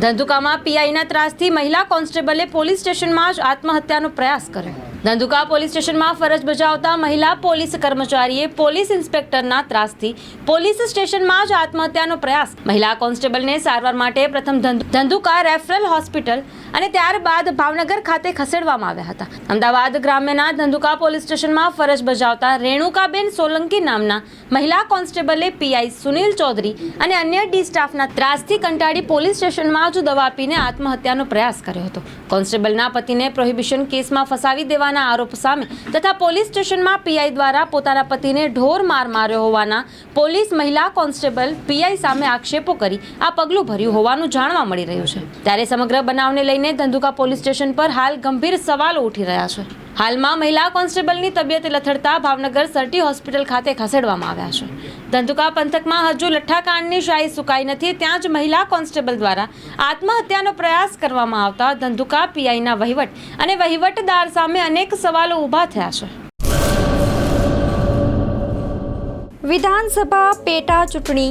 ધંધુકામાં પીઆઈના ત્રાસથી મહિલા કોન્સ્ટેબલે પોલીસ સ્ટેશનમાં જ આત્મહત્યાનો પ્રયાસ કર્યો. ધંધુકા પોલીસ સ્ટેશનમાં ફરજ બજાવતા મહિલા પોલીસ કર્મચારીએ પોલીસ ઇન્સ્પેક્ટરના ત્રાસથી પોલીસ સ્ટેશનમાં જ આત્મહત્યાનો પ્રયાસ. મહિલા કોન્સ્ટેબલને સારવાર માટે પ્રથમ ધંધુકા રેફરલ હોસ્પિટલ અને ત્યારબાદ ભાવનગર ખાતે ખસેડવામાં આવ્યા હતા. અમદાવાદ ગ્રામ્યના ધંધુકા પોલીસ સ્ટેશનમાં ફરજ બજાવતા રેણુકાબેન સોલંકી નામના મહિલા કોન્સ્ટેબલે પીઆઈ સુનિલ ચૌધરી અને અન્ય ડી સ્ટાફના ત્રાસથી કંટાળી પોલીસ સ્ટેશનમાં જ દવા આપીને આત્મહત્યાનો પ્રયાસ કર્યો હતો. કોન્સ્ટેબલના પતિને પ્રોહિબિશન કેસમાં ફસાવી દેવાના આરોપ સામે તથા પોલીસ સ્ટેશનમાં પીઆઈ દ્વારા પોતાના પતિને ઢોર માર માર્યો હોવાના પોલીસ મહિલા કોન્સ્ટેબલ પીઆઈ સામે આક્ષેપો કરી આ પગલું ભર્યું હોવાનું જાણવા મળી રહ્યું છે. ત્યારે સમગ્ર બનાવને લઈને ધંધુકા પોલીસ સ્ટેશન પર હાલ ગંભીર સવાલો ઉઠી રહ્યા છે. હાલમાં મહિલા કોન્સ્ટેબલની તબિયત લથડતા ભાવનગર સરટી હોસ્પિટલ ખાતે ખસેડવામાં આવ્યા છે. ધંધુકા પંથકમાં હજુ લઠ્ઠાકાંડની શાહી સુકાઈ નથી, ત્યાં જ મહિલા કોન્સ્ટેબલ દ્વારા આત્મહત્યાનો પ્રયાસ કરવામાં આવતા ધંધુકા પીઆઈના વહીવટ અને વહીવટદાર સામે અનેક સવાલો ઊભા થયા છે. વિધાનસભા પેટા ચૂંટણી